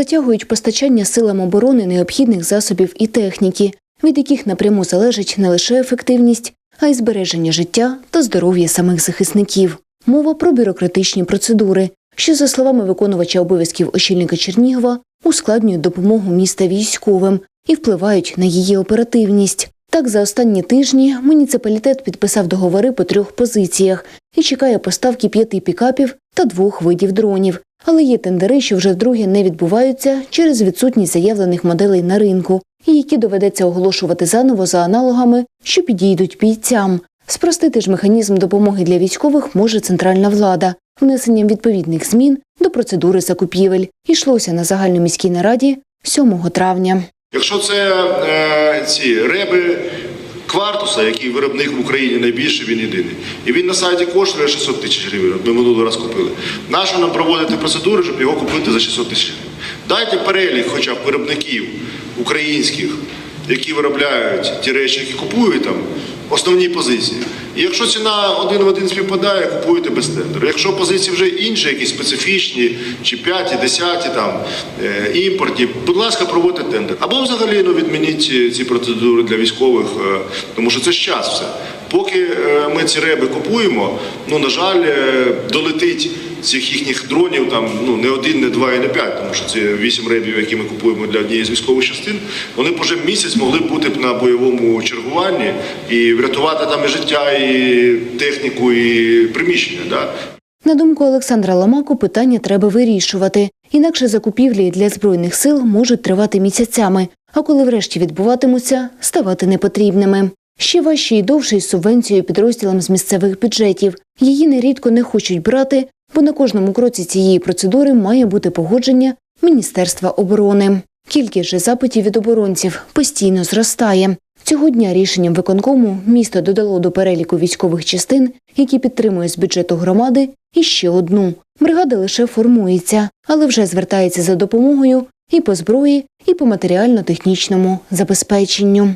затягують постачання силам оборони необхідних засобів і техніки, від яких напряму залежить не лише ефективність, а й збереження життя та здоров'я самих захисників. Мова про бюрократичні процедури, що, за словами виконувача обов'язків очільника Чернігова, ускладнюють допомогу міста військовим і впливають на її оперативність. Так, за останні тижні муніципалітет підписав договори по трьох позиціях і чекає поставки п'яти пікапів та двох видів дронів. Але є тендери, що вже вдруге не відбуваються через відсутність заявлених моделей на ринку, які доведеться оголошувати заново за аналогами, що підійдуть бійцям. Спростити ж механізм допомоги для військових може центральна влада внесенням відповідних змін до процедури закупівель. Ішлося на загальноміській нараді 7 травня. Якщо це е, ці реби квартуса, який виробник в Україні найбільший, він єдиний. І він на сайті коштує 600 тисяч гривень. Ми минулий раз купили. Нащо нам проводити процедури, щоб його купити за 600 тисяч гривень? Дайте перелік хоча б виробників українських, які виробляють ті речі, які купують там, основні позиції. І якщо ціна один в один співпадає, купуєте без тендеру. Якщо позиції вже інші, якісь специфічні, чи п'яті, десяті, там е, імпортні, будь ласка, проводьте тендер. Або взагалі ну, відмініть ці, процедури для військових, е, тому що це ж час все. Поки е, ми ці реби купуємо, ну на жаль, долетить цих їхніх дронів там ну не один, не два і не п'ять, тому що ці вісім ребів, які ми купуємо для однієї з військових частин, вони б уже місяць могли бути б на бойовому чергуванні і врятувати там і життя, і техніку, і приміщення. Да? На думку Олександра Ламаку, питання треба вирішувати. Інакше закупівлі для збройних сил можуть тривати місяцями, а коли врешті відбуватимуться, ставати непотрібними. Ще важче і довше із субвенцією підрозділам з місцевих бюджетів. Її нерідко не хочуть брати, бо на кожному кроці цієї процедури має бути погодження Міністерства оборони. Кількість же запитів від оборонців постійно зростає. Цього дня рішенням виконкому місто додало до переліку військових частин, які підтримує з бюджету громади, іще одну. Бригада лише формується, але вже звертається за допомогою і по зброї, і по матеріально-технічному забезпеченню.